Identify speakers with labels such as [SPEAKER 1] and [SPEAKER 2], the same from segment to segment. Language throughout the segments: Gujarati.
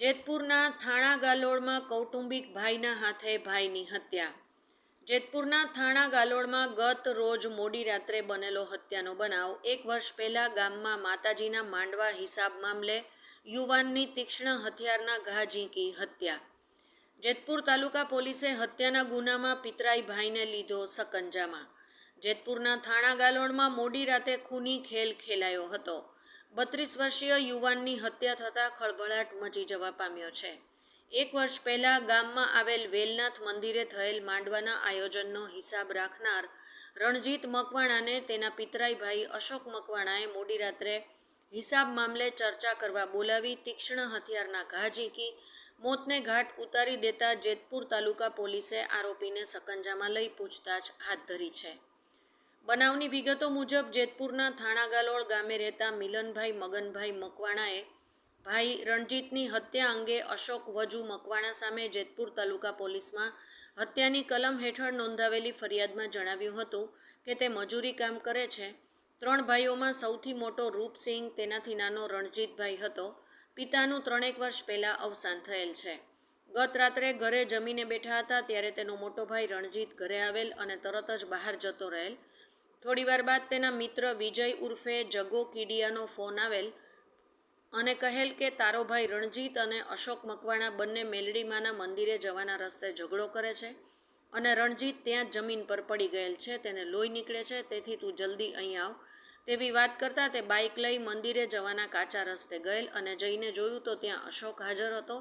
[SPEAKER 1] જેતપુરના થાણા ગાલોડમાં કૌટુંબિક ભાઈના હાથે ભાઈની હત્યા. જેતપુરના થાણા ગાલોડમાં ગત રોજ મોડી રાત્રે બનેલો હત્યાનો બનાવ એક વર્ષ પહેલાં ગામમાં માતાજીના માંડવા હિસાબ મામલે યુવાનની તીક્ષ્ણ હથિયારના ઘા ઝીંકી હત્યા. જેતપુર તાલુકા પોલીસે હત્યાના ગુનામાં પિતરાઈ ભાઈને લીધો સકંજામાં. જેતપુરના થાણા ગાલોડમાં મોડી રાતે ખૂની ખેલ ખેલાયો હતો. બત્રીસ વર્ષીય યુવાનની હત્યા થતાં ખળભળાટ મચી જવા પામ્યો છે. એક વર્ષ પહેલાં ગામમાં આવેલ વેલનાથ મંદિરે થયેલ માંડવાના આયોજનનો હિસાબ રાખનાર રણજીત મકવાણાને તેના પિતરાઈ ભાઈ અશોક મકવાણાએ મોડી રાત્રે હિસાબ મામલે ચર્ચા કરવા બોલાવી તીક્ષ્ણ હથિયારના ઘા ઝીંકી, મોતને ઘાટ ઉતારી દેતા જેતપુર તાલુકા પોલીસે આરોપીને સકંજામાં લઈ પૂછતાછ હાથ ધરી છે. બનાવની વિગતો મુજબ જેતપુરના થાણાગાલોળ ગામે રહેતા મિલનભાઈ મગનભાઈ મકવાણાએ ભાઈ રણજીતની હત્યા અંગે અશોક વજુ મકવાણા સામે જેતપુર તાલુકા પોલીસમાં હત્યાની કલમ હેઠળ નોંધાવેલી ફરિયાદમાં જણાવ્યું હતું કે તે મજૂરી કામ કરે છે. ત્રણ ભાઈઓમાં સૌથી મોટો રૂપસિંહ, તેનાથી નાનો રણજીતભાઈ હતો. પિતાનું ત્રણેક વર્ષ પહેલાં અવસાન થયેલ છે. ગત રાત્રે ઘરે જમીને બેઠા હતા ત્યારે તેનો મોટો ભાઈ રણજીત ઘરે આવેલ અને તરત જ બહાર જતો રહેલ. થોડીવાર બાદ તેના મિત્ર વિજય ઉર્ફે જગો કીડિયાનો ફોન આવેલ અને કહેલ કે તારો ભાઈ રણજીત અને અશોક મકવાણા બંને મેલડીમાના મંદિરે જવાના રસ્તે ઝઘડો કરે છે અને રણજીત ત્યાં જમીન પર પડી ગયેલ છે, તેને લોહી નીકળે છે, તેથી તું જલ્દી અહીં આવ. તેવી વાત કરતાં તે બાઇક લઈ મંદિરે જવાના કાચા રસ્તે ગયેલ અને જઈને જોયું તો ત્યાં અશોક હાજર હતો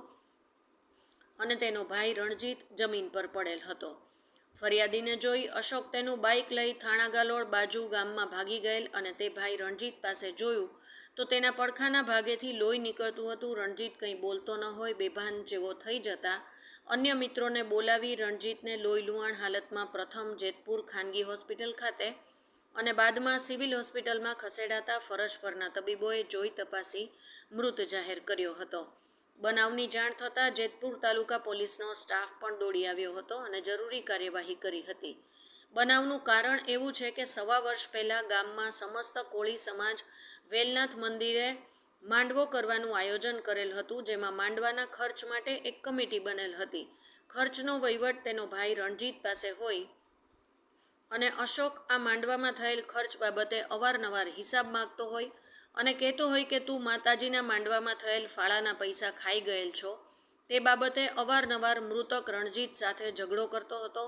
[SPEAKER 1] અને તેનો ભાઈ રણજીત જમીન પર પડેલ હતો. ફરિયાદીને જોઈ અશોક તેનું બાઇક લઈ થાણાગાલોડ બાજુ ગામમાં ભાગી ગયેલ અને તે ભાઈ રણજીત પાસે જોયું તો તેના પડખાના ભાગેથી લોહી નીકળતું હતું. રણજીત કંઈ બોલતો ન હોય, બેભાન જેવો થઈ જતા અન્ય મિત્રોને બોલાવી રણજીતને લોહી લુહાણ હાલતમાં પ્રથમ જેતપુર ખાનગી હોસ્પિટલ ખાતે અને બાદમાં સિવિલ હોસ્પિટલમાં ખસેડાતા ફરજ પરના તબીબોએ જોઈ તપાસી મૃત જાહેર કર્યો હતો. બનાવની જાણ થતાં જેતપુર તાલુકા પોલીસનો સ્ટાફ પણ દોડી આવ્યો હતો અને જરૂરી કાર્યવાહી કરી હતી. બનાવનું કારણ એવું છે કે સવા વર્ષ પહેલાં ગામમાં સમસ્ત કોળી સમાજ વેલનાથ મંદિરે માંડવો કરવાનું આયોજન કરેલ હતું, જેમાં માંડવાના ખર્ચ માટે એક કમિટી બનેલ હતી. ખર્ચનો વહીવટ તેનો ભાઈ રણજીત પાસે હોય અને અશોક આ માંડવામાં થયેલ ખર્ચ બાબતે અવારનવાર હિસાબ માગતો હોય અને કહેતો હોય કે તું માતાજીના માંડવામાં થયેલ ફાળાના પૈસા ખાઈ ગયેલ છો. તે બાબતે અવારનવાર મૃતક રણજીત સાથે ઝઘડો કરતો હતો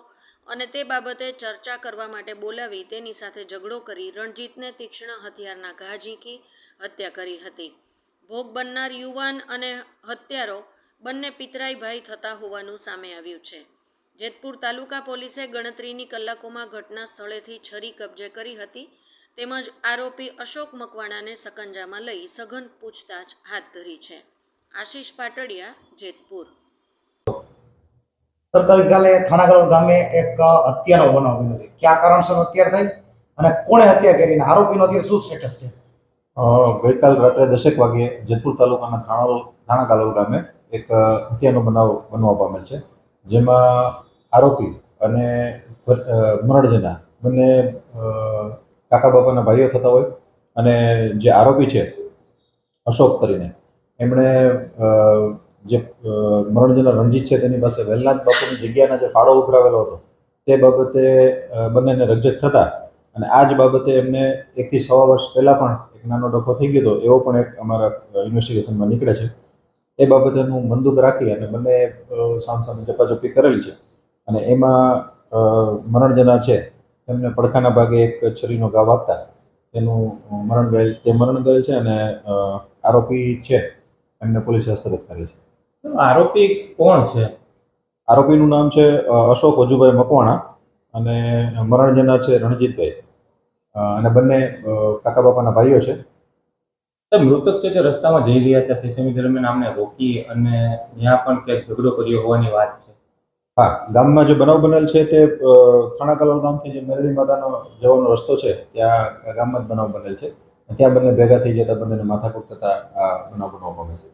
[SPEAKER 1] અને તે બાબતે ચર્ચા કરવા માટે બોલાવી તેની સાથે ઝઘડો કરી રણજીતને તીક્ષ્ણ હથિયારના ઘા ઝીંકી હત્યા કરી હતી. ભોગ બનનાર યુવાન અને હત્યારો બંને પિતરાઈ ભાઈ થતા હોવાનું સામે આવ્યું છે. જેતપુર તાલુકા પોલીસે ગણતરીની કલાકોમાં ઘટના સ્થળેથી છરી કબજે કરી હતી તેમજ આરોપી અશોક મકવાણાને સકંજામાં લઈ સઘન પૂછતાછ હાથ ધરી છે. આશીષ પાટડિયા જેતપુર.
[SPEAKER 2] ગઈકાલે થાણાગઢ ગામે એક હત્યાનો બનાવ બન્યો છે. કયા કારણસર હત્યા થઈ અને કોણે હત્યા કરીને આરોપીનો અત્યારે શું સ્ટેટસ છે?
[SPEAKER 3] ગઈકાલ રાત્રે દસેક વાગ્યે જેતપુર તાલુકાના થાણા થાણાકાલોલ ગામે એક હત્યાનો બનાવ બનવા પામેલ છે. જેમાં આરોપી અને મરણજના બંને કાકા બાપાના ભાઈઓ થતા હોય અને જે આરોપી છે અશોક કરીને એમણે જે અ, મરણજના રણજીત છે તેની પાસે વેલનાથ બાપુની જગ્યાના જે ફાળો ઉભરાવેલો હતો તે બાબતે બંનેને રજત થતા અને આ જ બાબતે એમને એકથી સવા વર્ષ પહેલાં પણ એક નાનો ડખો થઈ ગયો હતો એવો પણ એક અમારા ઇન્વેસ્ટિગેશનમાં નીકળે છે. એ બાબતેનું બંદૂક રાખી અને બંને સામસામે ચપાચપી કરેલી છે અને એમાં મરણજના છે તેમને પડખાના ભાગે એક છરીનો ઘાવ આપતા તેનું મરણ ગયેલ તે મરણ ગયેલ છે અને આરોપી છે. એમને પોલીસે હસ્તગત કરી છે.
[SPEAKER 4] આરોપી કોણ છે?
[SPEAKER 3] આરોપીનું નામ છે અશોક વજુભાઈ મકવાણા અને મરણ જેના છે રણજીતભાઈ. અને બંને કાકા બાપાના ભાઈઓ છે.
[SPEAKER 4] તો મૃતક છે તે રસ્તામાં જઈ રહ્યા હતા ફેસમી દરમિયાન આમને રોકી અને ત્યાં પણ ક્યાંક ઝઘડો કર્યો હોવાની વાત છે.
[SPEAKER 3] હા, ગામમાં જે બનાવ બનેલ છે તે થાણા કલોલ ગામથી જે મેરડી માતાનો જવાનો રસ્તો છે, ત્યાં ગામમાં જ બનાવ બનેલ છે. ત્યાં બંને ભેગા થઈ જતા બંનેને માથાકૂટ થતા બનાવ બનાવ છે.